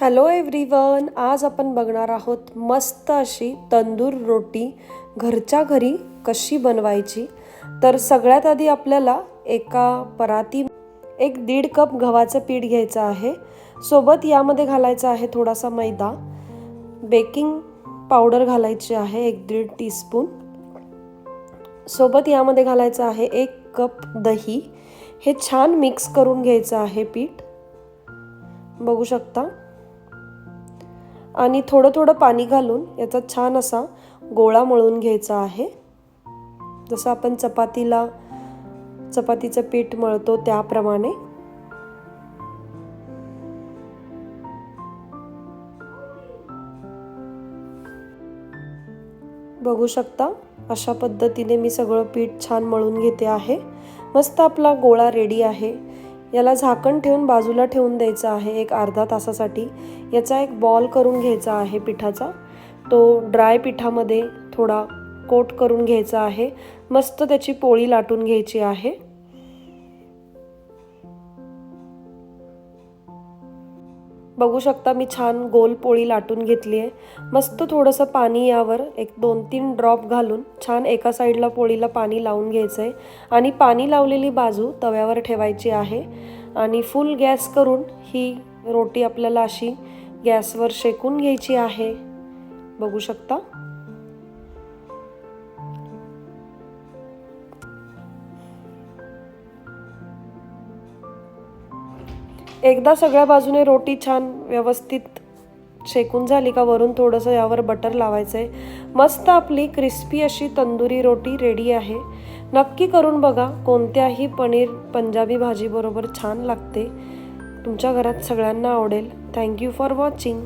Hello everyone आज आपण बघणार आहोत मस्त अशी तंदूर रोटी घरच्या घरी कशी बनवायची? तर सगळ्यात आधी आपल्याला एका पराती एक दीड कप गव्हाचं पीठ घ्यायचं आहे. सोबत यामध्ये घालायचा आहे थोडासा मैदा. बेकिंग पावडर घालायची आहे एक दीड टीस्पून सोबत यामध्ये घालायचं आहे एक कप दही. हे छान मिक्स करून घ्यायचं आहे पीठ. बघू शकता? आणि थोडं थोडं पाणी घालून याचा छान असा गोळा मळून घ्यायचा आहे. जसं आपण चपातीला चपातीचं पीठ मळतो त्याप्रमाणे. बघू शकता अशा पद्धतीने मी सगळं पीठ छान मळून घेते आहे. मस्त आपला गोळा रेडी आहे. याला झाकण ठेवून बाजूला ठेवून द्यायचा आहे एक अर्धा तासासाठी. याचा एक बॉल करून घ्यायचा आहे पिठाचा. तो ड्राय पिठामध्ये थोडा कोट करून घ्यायचा आहे. मस्त त्याची पोळी लाटून घ्यायची आहे. बघू शकता मी छान गोल पोळी लाटून घेतली आहे. मस्त थोडंसं पाणी यावर एक दोन तीन ड्रॉप घालून छान एका साईडला पोळीला पाणी लावून घ्यायचं आहे आणि पाणी लावलेली बाजू तव्यावर ठेवायची आहे. आणि फुल गॅस करून ही रोटी आपल्याला अशी गॅसवर शेकून घ्यायची आहे. बघू शकता? एकदा सगळ्या बाजूने रोटी छान व्यवस्थित शेकून झाली का वरून थोडंसं यावर बटर लावायचं आहे मस्त आपली क्रिस्पी अशी तंदुरी रोटी रेडी आहे. नक्की करून बघा कोणत्याही पनीर पंजाबी भाजीबरोबर छान लागते. तुमच्या घरात सगळ्यांना आवडेल. Thank you for watching